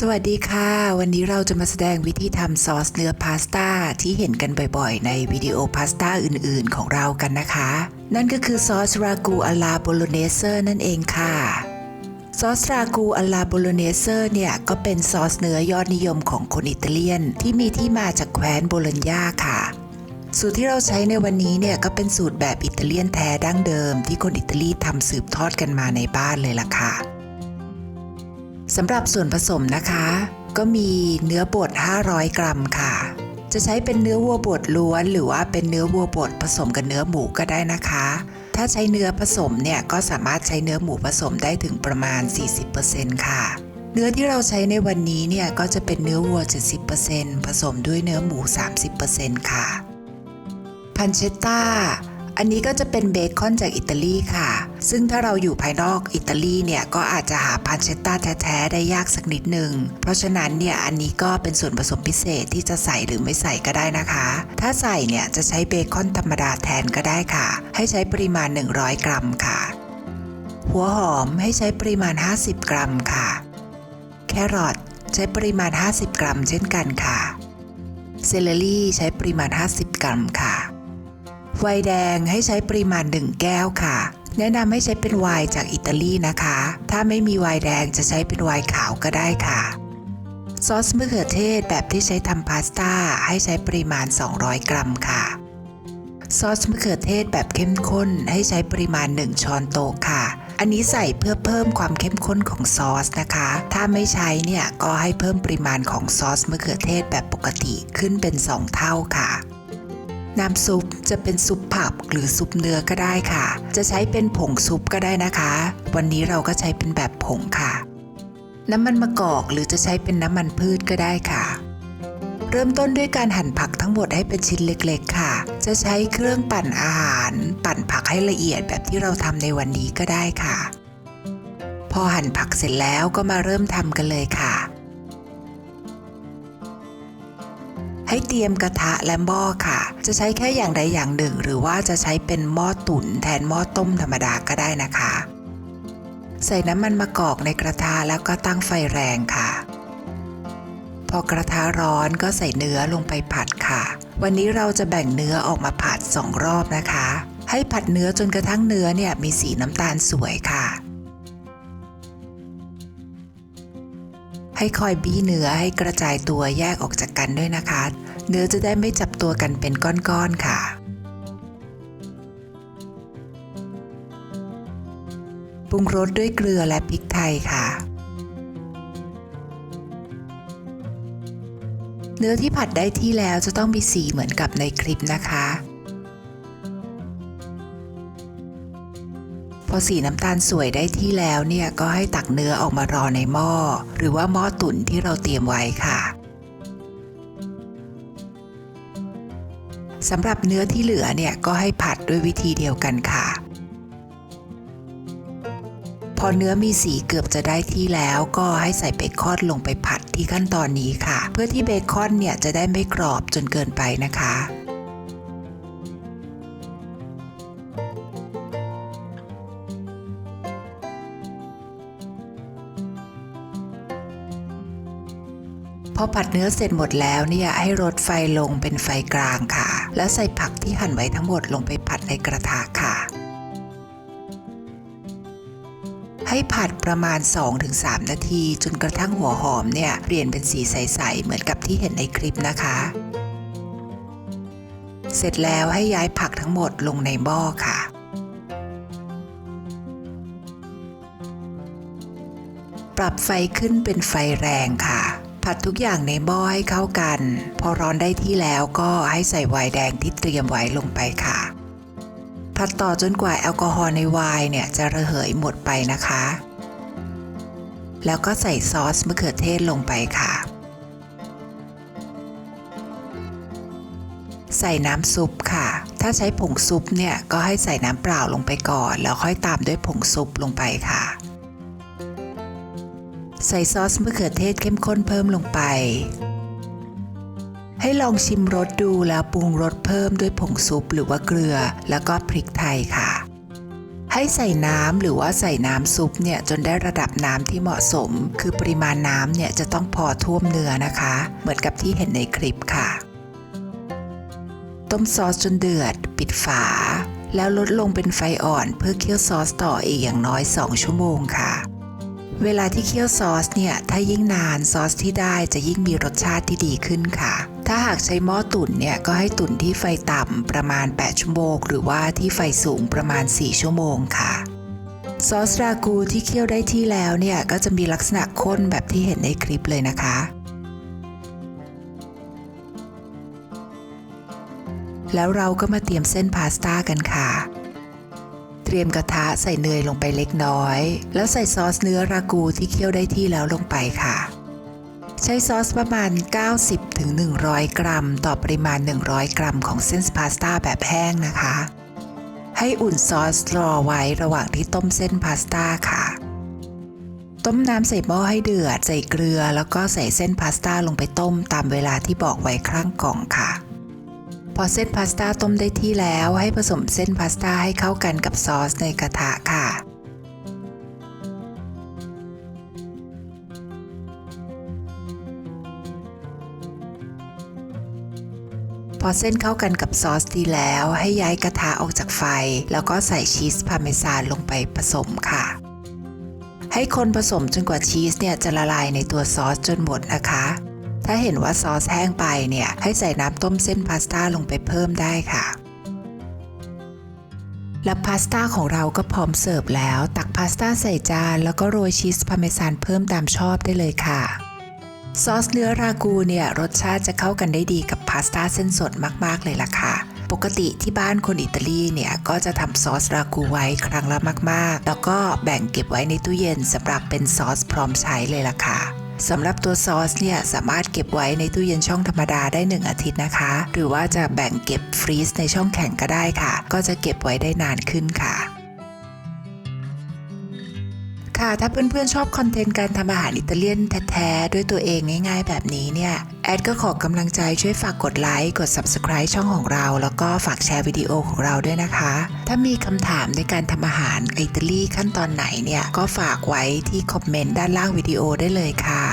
สวัสดีค่ะ วันนี้เราจะมาแสดงวิธีทำซอสเนื้อพาสต้าที่เห็นกันบ่อยๆ ในวิดีโอพาสต้าอื่นๆ ของเรากันนะคะ นั่นก็คือซอสรากูอาลาโบโลเนเซอร์นั่นเองค่ะ ซอสรากูอาลาโบโลเนเซอร์เนี่ย ก็เป็นซอสเนื้อยอดนิยมของคนอิตาเลียน ที่มีที่มาจากแคว้นโบโลญญาค่ะ สูตรที่เราใช้ในวันนี้เนี่ยก็เป็นสูตรแบบอิตาเลียนแท้ดั้งเดิม ที่คนอิตาลีทำสืบทอดกันมาในบ้านเลยล่ะค่ะ สำหรับส่วนผสมนะคะ ก็มีเนื้อบด 500 กรัมค่ะ จะใช้เป็นเนื้อวัวบดล้วน หรือว่าเป็นเนื้อวัวบดผสมกับเนื้อหมูก็ได้นะคะ ถ้าใช้เนื้อผสมเนี่ยก็สามารถใช้เนื้อหมูผสมได้ถึงประมาณ 40%ค่ะเนื้อที่เราใช้ในวันนี้เนี่ยก็จะเป็นเนื้อวัว 70%ผสมด้วยเนื้อหมู 30%ค่ะ พันเชตตา อันนี้ก็จะเป็นเบคอนจากอิตาลีค่ะ ซึ่งถ้าเราอยู่ภายนอกอิตาลีเนี่ยก็อาจจะหาพันเชตตาแท้ๆได้ยากสักนิดหนึ่ง เพราะฉะนั้นเนี่ยอันนี้ก็เป็นส่วนผสมพิเศษที่จะใส่หรือไม่ใส่ก็ได้นะคะ ถ้าใส่เนี่ยจะใช้เบคอนธรรมดาแทนก็ได้ค่ะ ให้ใช้ปริมาณ 100 กรัมค่ะ หัวหอมให้ใช้ปริมาณ 50 กรัมค่ะ แครอทใช้ปริมาณ 50 กรัม เช่นกันค่ะ เซเลอรี่ใช้ปริมาณ 50 กรัมค่ะ ไวน์แดงให้ใช้ปริมาณ 1 แก้วค่ะ แนะนำให้ใช้เป็นไวน์จากอิตาลีนะคะ ถ้าไม่มีไวน์แดงจะใช้เป็นไวน์ขาวก็ได้ค่ะ ซอสมะเขือเทศแบบที่ใช้ทำพาสต้าให้ใช้ปริมาณ 200 กรัมค่ะ ซอสมะเขือเทศแบบเข้มข้นให้ใช้ปริมาณ 1 ช้อนโต๊ะค่ะ อันนี้ใส่เพื่อเพิ่มความเข้มข้นของซอสนะคะ ถ้าไม่ใช้เนี่ยก็ให้เพิ่มปริมาณของซอสมะเขือเทศแบบปกติขึ้นเป็น 2 เท่าค่ะ น้ำซุปจะเป็นซุปผักหรือซุปเนื้อก็ได้ค่ะ จะใช้เป็นผงซุปก็ได้นะคะ วันนี้เราก็ใช้เป็นแบบผงค่ะ น้ำมันมะกอกหรือจะใช้เป็นน้ำมันพืชก็ได้ค่ะ เริ่มต้นด้วยการหั่นผักทั้งหมดให้เป็นชิ้นเล็กๆ ค่ะ จะใช้เครื่องปั่นอาหาร ปั่นผักให้ละเอียดแบบที่เราทำในวันนี้ก็ได้ค่ะ พอหั่นผักเสร็จแล้วก็มาเริ่มทำกันเลยค่ะ ให้เตรียมกระทะและหม้อค่ะ จะใช้แค่อย่างใดอย่างหนึ่ง หรือว่าจะใช้เป็นหม้อตุ๋นแทนหม้อต้มธรรมดาก็ได้นะคะ ใส่น้ำมันมะกอกในกระทะแล้วก็ตั้งไฟแรงค่ะ พอกระทะร้อนก็ใส่เนื้อลงไปผัดค่ะ วันนี้เราจะแบ่งเนื้อออกมาผัดสองรอบนะคะ ให้ผัดเนื้อจนกระทั่งเนื้อเนี่ยมีสีน้ำตาลสวยค่ะ ให้คอยบี้เนื้อให้กระจายตัวแยกออกจากกันด้วยนะคะ เนื้อจะได้ไม่จับตัวกันเป็นก้อนๆค่ะปรุงรสด้วยเกลือและพริกไทยค่ะ เนื้อที่ผัดได้ที่แล้วจะต้องมีสีเหมือนกับในคลิปนะคะ อสีน้ำตาลสวยได้ที่แล้วเนี่ยก็ให้ตักเนื้อออกมารอในหม้อ หรือว่าหม้อตุ๋นที่เราเตรียมไว้ค่ะสำหรับเนื้อที่เหลือเนี่ยก็ให้ผัดด้วยวิธีเดียวกันค่ะ พอเนื้อมีสีเกือบจะได้ที่แล้วก็ให้ใส่เบคอนลงไปผัดที่ขั้นตอนนี้ค่ะ เพื่อที่เบคอนเนี่ยจะได้ไม่กรอบจนเกินไปนะคะ อผัดเนื้อเสร็จหมดแล้วเนี่ยให้ลดไฟลงเป็นไฟกลางค่ะ แล้วใส่ผักที่หั่นไว้ทั้งหมดลงไปผัดในกระทะค่ะ ให้ผัดประมาณ 2-3 นาที จนกระทั่งหัวหอมเนี่ยเปลี่ยนเป็นสีใสๆเหมือนกับที่เห็นในคลิปนะคะ เสร็จแล้วให้ย้ายผักทั้งหมดลงในหม้อค่ะปรับไฟขึ้นเป็นไฟแรงค่ะ ผัดทุกอย่างในหม้อให้เข้ากัน พอร้อนได้ที่แล้วก็ให้ใส่ไวน์แดงที่เตรียมไว้ลงไปค่ะ ผัดต่อจนกว่าแอลกอฮอล์ในไวน์เนี่ยจะระเหยหมดไปนะคะ แล้วก็ใส่ซอสมะเขือเทศลงไปค่ะ ใส่น้ำซุปค่ะ ถ้าใช้ผงซุปเนี่ยก็ให้ใส่น้ำเปล่าลงไปก่อน แล้วค่อยตามด้วยผงซุปลงไปค่ะ ใส่ซอสมะเขือเทศเข้มข้นเพิ่มลงไป ให้ลองชิมรสดูแล้วปรุงรสเพิ่มด้วยผงซุปหรือว่าเกลือแล้วก็พริกไทยค่ะ ให้ใส่น้ำหรือว่าใส่น้ำซุปเนี่ยจนได้ระดับน้ำที่เหมาะสม คือปริมาณน้ำเนี่ยจะต้องพอท่วมเนื้อนะคะ เหมือนกับที่เห็นในคลิปค่ะ ต้มซอสจนเดือด ปิดฝา แล้วลดลงเป็นไฟอ่อนเพื่อเคี่ยวซอสต่ออีกอย่างน้อย 2 ชั่วโมงค่ะ เวลาที่เคี่ยวซอสเนี่ยถ้ายิ่งนานซอสที่ได้จะยิ่งมีรสชาติที่ดีขึ้นค่ะ ถ้าหากใช้หม้อตุ๋นเนี่ยก็ให้ตุ๋นที่ไฟต่ำประมาณ 8 ชั่วโมง หรือว่าที่ไฟสูงประมาณ 4 ชั่วโมงค่ะซอสรากูที่เคี่ยวได้ที่แล้วเนี่ยก็จะมีลักษณะข้นแบบที่เห็นในคลิปเลยนะคะ แล้วเราก็มาเตรียมเส้นพาสต้ากันค่ะ รียมกระทะใส่เนยลงไปเล็กน้อย แล้วใส่ซอสเนื้อรากูที่เคี่ยวได้ที่แล้วลงไปค่ะ ใช้ซอสประมาณ 90-100 กรัม ต่อปริมาณ 100 กรัมของเส้นพาสต้าแบบแห้งนะคะ ให้อุ่นซอสรอไว้ระหว่างที่ต้มเส้นพาสต้าค่ะ ต้มน้ำใส่หม้อให้เดือด ใส่เกลือ แล้วก็ใส่เส้นพาสต้าลงไปต้มตามเวลาที่บอกไว้ข้างกล่องค่ะ พอเส้นพาสต้าต้มได้ที่แล้วให้ผสมเส้นพาสต้าให้เข้ากันกับซอสในกระทะค่ะพอเส้นเข้ากันกับซอสดีแล้วให้ย้ายกระทะออกจากไฟ แล้วก็ใส่ชีสพาเมซานลงไปผสมค่ะ ให้คนผสมจนกว่าชีสเนี่ยจะละลายในตัวซอสจนหมดนะคะ ถ้าเห็นว่าซอสแห้งไปเนี่ย ให้ใส่น้ำต้มเส้นพาสต้าลงไปเพิ่มได้ค่ะและพาสต้าของเราก็พร้อมเสิร์ฟแล้ว ตักพาสต้าใส่จานแล้วก็โรยชีสพาร์เมซานเพิ่มตามชอบได้เลยค่ะ ซอสเนื้อรากูเนี่ยรสชาติจะเข้ากันได้ดีกับพาสต้าเส้นสดมากๆเลยล่ะค่ะ ปกติที่บ้านคนอิตาลีเนี่ยก็จะทำซอสรากูไว้ครั้งละมากๆ แล้วก็แบ่งเก็บไว้ในตู้เย็นสำหรับเป็นซอสพร้อมใช้เลยล่ะค่ะ สำหรับตัวซอสเนี่ยสามารถเก็บไว้ในตู้เย็นช่องธรรมดาได้ 1 อาทิตย์นะคะ หรือว่าจะแบ่งเก็บฟรีซในช่องแข็งก็ได้ค่ะ ก็จะเก็บไว้ได้นานขึ้นค่ะ ค่ะ ถ้าเพื่อนๆชอบคอนเทนต์การทำอาหารอิตาเลียนแท้ๆ ด้วยตัวเองง่ายๆ แบบนี้เนี่ย แอดก็ขอกำลังใจช่วยฝากกดไลค์ กด Subscribe ช่องของเรา แล้วก็ฝากแชร์วิดีโอของเราด้วยนะคะ ถ้ามีคำถามในการทำอาหารอิตาลีขั้นตอนไหนเนี่ย ก็ฝากไว้ที่คอมเมนต์ด้านล่างวิดีโอได้เลยค่ะ